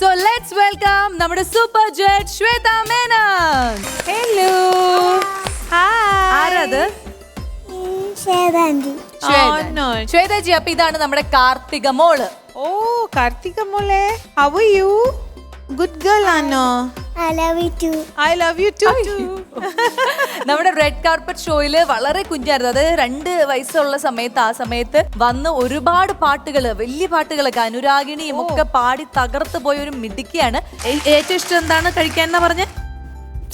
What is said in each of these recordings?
So let's welcome നമ്മുടെ super judge Shwetha Menon hello ആരത്? ശ്വേതജി അപ്പൊ ഇതാണ് നമ്മുടെ കാർത്തിക മോൾ. ഓ കാർത്തിക മോളെ. ഹൗ യു ഗുഡ് ഗേൾ ആണോ? I love you too I love you too നമ്മുടെ റെഡ് കാർപ്പറ്റ് ഷോയിൽ വളരെ കുഞ്ഞായിരുന്നു. അതായത് രണ്ട് വയസ്സുള്ള സമയത്ത് ആ സമയത്ത് വന്ന് ഒരുപാട് പാട്ടുകൾ വലിയ പാട്ടുകളൊക്കെ അനുരാഗിണിയും ഒക്കെ പാടി തകർത്ത് പോയ ഒരു മിടുക്കിയാണ്. ഏ- ഏറ്റവും ഇഷ്ടം എന്താണ് കഴിക്കാൻ എന്നാ പറഞ്ഞ?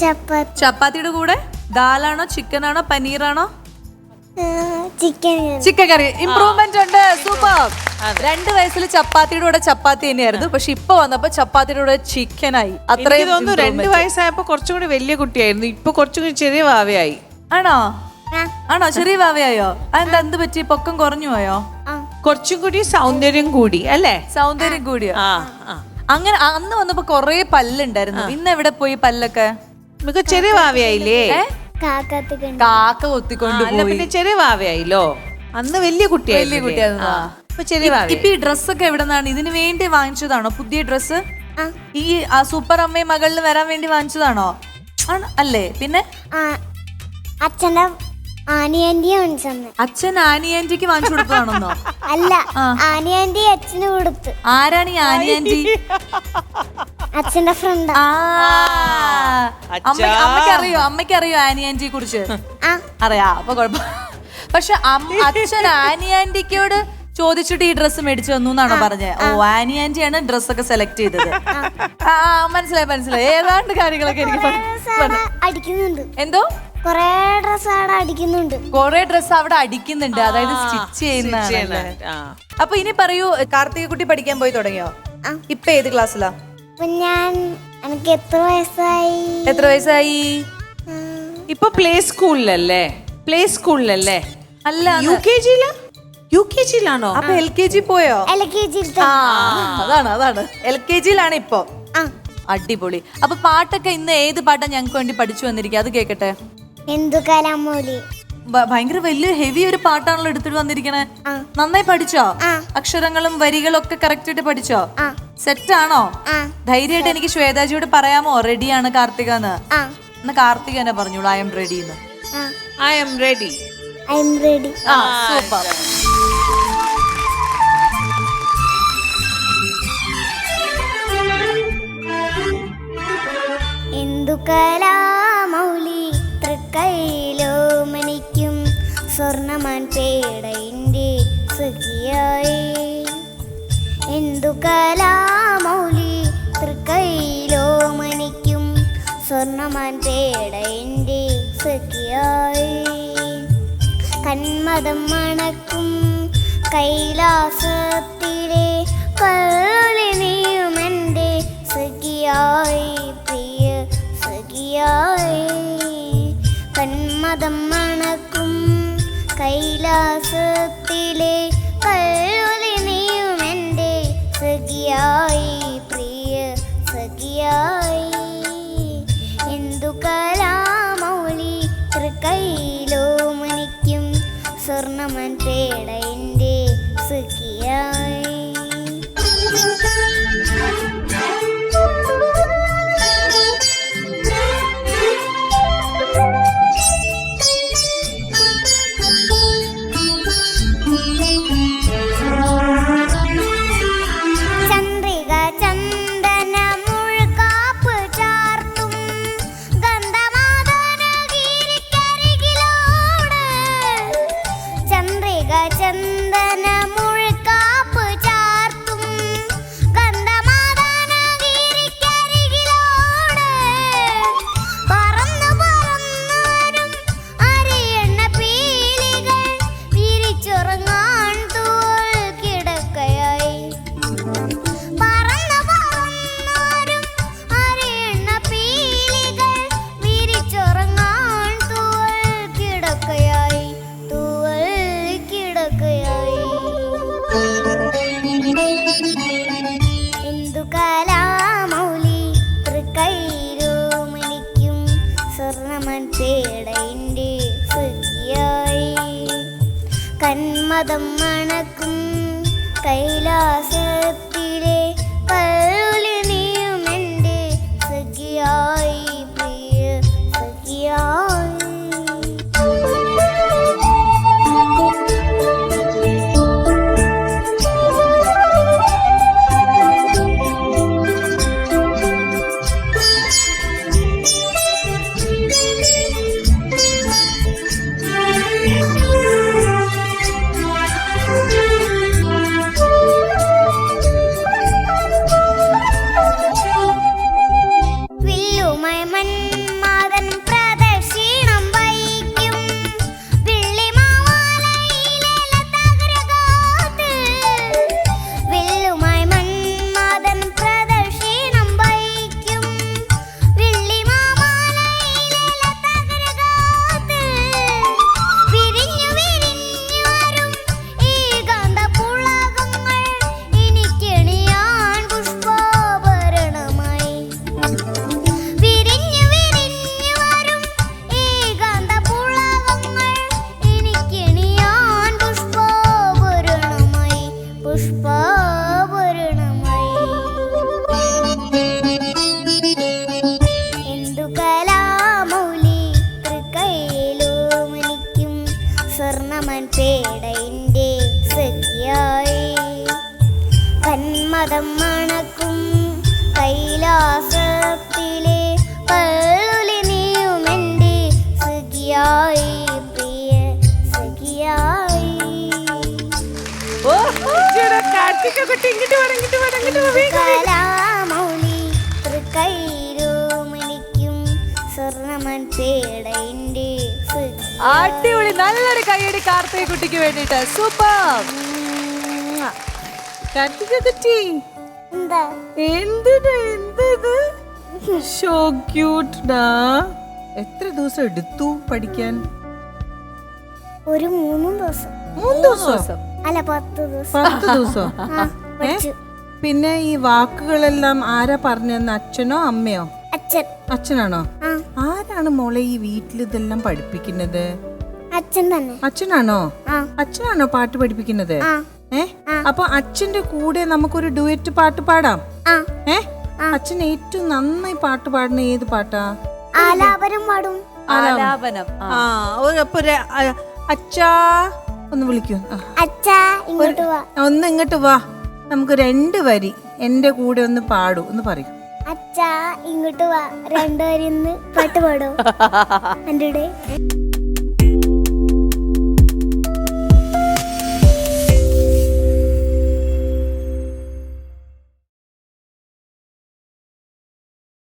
ചപ്പാത്തി ചപ്പാത്തിയുടെ കൂടെ? ദാലാണോ ചിക്കനാണോ പനീറാണോ? ചിക്കൻ. Chicken curry. ഇംപ്രൂവ്മെന്റ് ഉണ്ട്. സൂപ്പർ രണ്ട് വയസ്സിൽ ചപ്പാത്തിയുടെ കൂടെ ചപ്പാത്തി തന്നെയായിരുന്നു. പക്ഷെ ഇപ്പൊ വന്നപ്പോ ചപ്പാത്തിയുടെ കൂടെ ചിക്കനായി. ആയി അത്രയും തോന്നുന്നു രണ്ട്. വയസ്സായപ്പോ കുറച്ചും കൂടി വലിയ കുട്ടിയായിരുന്നു. ഇപ്പൊ കുറച്ചും കൂടി ചെറിയ വാവയായി. ആണോ? ആണോ? ചെറിയ വാവയായോ? അതെന്താ എന്ത് പറ്റി? പൊക്കം കുറഞ്ഞു പോയോ? കുറച്ചും കൂടി സൗന്ദര്യം കൂടി അല്ലേ? സൗന്ദര്യം കൂടിയോ? ആ ആ. അങ്ങനെ അന്ന് വന്നപ്പോ കൊറേ പല്ലുണ്ടായിരുന്നു. ഇന്ന് എവിടെ പോയി പല്ലൊക്കെ? നമുക്ക് ചെറിയ വാവയായില്ലേ? കാക്ക കൊത്തിക്കൊണ്ട് അല്ല പിന്നെ ചെറിയ വാവയായില്ലോ? അന്ന് വലിയ കുട്ടിയായി വലിയ കുട്ടിയായിരുന്നു. ഇപ്പൊ ഈ ഡ്രസ്സൊക്കെ എവിടെ നിന്നാണ് ഇതിന് വേണ്ടി വാങ്ങിച്ചതാണോ? പുതിയ ഡ്രസ്സ്? ഈ ആ സൂപ്പർ അമ്മയും മകളിൽ വരാൻ വേണ്ടി വാങ്ങിച്ചതാണോ? അല്ലേ? പിന്നെ? അച്ഛന്റെ അച്ഛൻ ആനി ആന്റിക്ക് വാങ്ങിച്ചു കൊടുത്തതാണെന്നോ? അല്ല ആനി ആന്റി അച്ഛന് കൊടുത്തു. ആരാണ് ഈ ആനി ആന്റി അച്ഛന്റെ ഫ്രണ്ട്. അമ്മയ്ക്കറിയോ അമ്മയ്ക്കറിയോ അമ്മ അമ്മയ്ക്ക് അറിയോ അമ്മയ്ക്ക് അറിയോ ആനി ആന്റിയെ കുറിച്ച് അറിയാ അപ്പൊ കുഴപ്പം പക്ഷെ അച്ഛൻ ആനി ആന്റിക്കോട് ചോദിച്ചിട്ട് ഈ ഡ്രസ്സ് മേടിച്ചു തന്നു എന്നാണോ പറഞ്ഞത് ഓ ആനി ആന്റിയാണ് ഡ്രസ്സൊക്കെ സെലക്ട് ചെയ്തത്. ആ ആ, മനസ്സിലായി മനസ്സിലായി. ഏതാണ്ട് കാര്യങ്ങളൊക്കെ എനിക്ക് അടിക്കുന്നുണ്ട്. എന്തോ? കൊറേ ഡ്രസ് അവിടെ അടിക്കുന്നുണ്ട്. കൊറേ ഡ്രസ്സ് അവിടെ അടിക്കുന്നുണ്ട്. അതായത് സ്റ്റിച്ച് ചെയ്യുന്ന ആ. അപ്പൊ ഇനി പറയൂ കാർത്തിക കുട്ടി പഠിക്കാൻ പോയി തുടങ്ങിയോ? ആ. ഇപ്പൊ ഏത് ക്ലാസ്സിലാ അപ്പൊ ഞാൻ എനിക്ക് എത്ര വയസ്സായി? എത്ര വയസ്സായി? ഉം, ഇപ്പൊ പ്ലേ സ്കൂളിലല്ലേ പ്ലേ സ്കൂളിലല്ലേ അല്ല യു കെ ജിയിലാ യു കെ ജിയിലാണോ? അപ്പൊ എൽ കെ ജി പോയോ? എൽ കെ ജിയിൽ ആ അതാണ് അതാണ്. എൽ കെ ജിയിലാണ് ഇപ്പൊ. അടിപൊളി. അപ്പൊ പാട്ടൊക്കെ ഇന്ന് ഏത് പാട്ടാ ഞങ്ങൾക്ക് വേണ്ടി പഠിച്ചു വന്നിരിക്കുക? അത് കേക്കട്ടെ. കലാമൂലി ഭ- ഭയങ്കര വലിയ ഹെവി ഒരു പാട്ടാണല്ലോ എടുത്തിട്ട് വന്നിരിക്കണേ. നന്നായി പഠിച്ചോ? അക്ഷരങ്ങളും വരികളും ഒക്കെ കറക്റ്റ് ആയിട്ട് പഠിച്ചോ? സെറ്റ് ആണോ? ധൈര്യമായിട്ട് എനിക്ക് ശ്വേതാജിയോട് പറയാമോ? റെഡിയാണ് കാർത്തിക എന്ന് എന്നാ കാർത്തിക തന്നെ പറഞ്ഞോളൂ ഐ എം റെഡി എന്ന്. I am ready I am ready ആ സൂപ്പർ കലാമൗലി തൃക്കൈലോ മണിക്കും സ്വർണമാൻ പേടയിന്റെ സഖിയായി. എന്തു കലാമൗലി തൃക്കൈലോ മണിക്കും സ്വർണമാൻ പേടയിന്റെ സഖിയായി. കന്മതം മണക്കും കൈലാസത്തിലെ കള്ളിനിയുമെന്റെ സഖിയായി. കന്മതം മണക്കും കൈലാസത്തിലെ കള്ളിനിയുമെന്റെ സഖിയായി. പ്രിയ സഖിയായി. എന്തു കലാമൗലി തൃക്കൈലോ മനിക്കും സ്വർണമൻ പേട കന്മതം മണക്കും കൈലാസത്തിലെ കുട്ടി ഇങ്ങോട്ട് വേണം ഇങ്ങോട്ട് വേണം ഇങ്ങോട്ട്. കലാമൗലി തൃക്കൈരൂമണിക്കും സ്വർണമൻ പേടയിന്റെ അടിപൊളി നല്ലൊരു കൈയടി കാർത്തിക കുട്ടിക്ക് വേണ്ടിട്ട് സൂപ്പർ. കാർത്തിക കുട്ടി. എന്താ? എന്തിനാ എന്തത് ഷോ ക്യൂട്ട് ഡാ എത്ര ദിവസം എടുത്തു പഠിക്കാൻ? ഒരു മൂന്നും ദിവസം. മൂന്ന് ദിവസം? അല്ല പത്ത് ദിവസം. പത്ത് ദിവസം. പിന്നെ ഈ വാക്കുകളെല്ലാം ആരാ പറഞ്ഞെന്ന് അച്ഛനോ അമ്മയോ? അച്ഛൻ. അച്ഛനാണോ? ആരാണ് മോളെ ഈ വീട്ടിൽ ഇതെല്ലാം പഠിപ്പിക്കുന്നത്? അച്ഛൻ തന്നെ. അച്ഛനാണോ? അച്ഛനാണോ പാട്ട് പഠിപ്പിക്കുന്നത്? ഏ? അപ്പൊ അച്ഛന്റെ കൂടെ നമുക്കൊരു ഡുവറ്റ് പാട്ട് പാടാം. ഏ? അച്ഛൻ ഏറ്റവും നന്നായി പാട്ട് പാടുന്ന ഏത് പാട്ടാ? ആലാപനം പാടും. ആലാപനം. ആ. അപ്പൊ അച്ഛാ. ഒന്ന് വിളിക്കൂ. ആ, അച്ഛാ ഇങ്ങോട്ട് വാ. ഒന്ന് ഇങ്ങോട്ട് വാ. നമുക്ക് രണ്ട് വരി എന്റെ കൂടെ ഒന്ന് പാടൂ എന്ന് പറയും. അച്ഛാ ഇങ്ങോട്ട് വാ. രണ്ട് വരി ഒന്ന് പാട്ട് പാടോ. എന്റെ കൂടെ.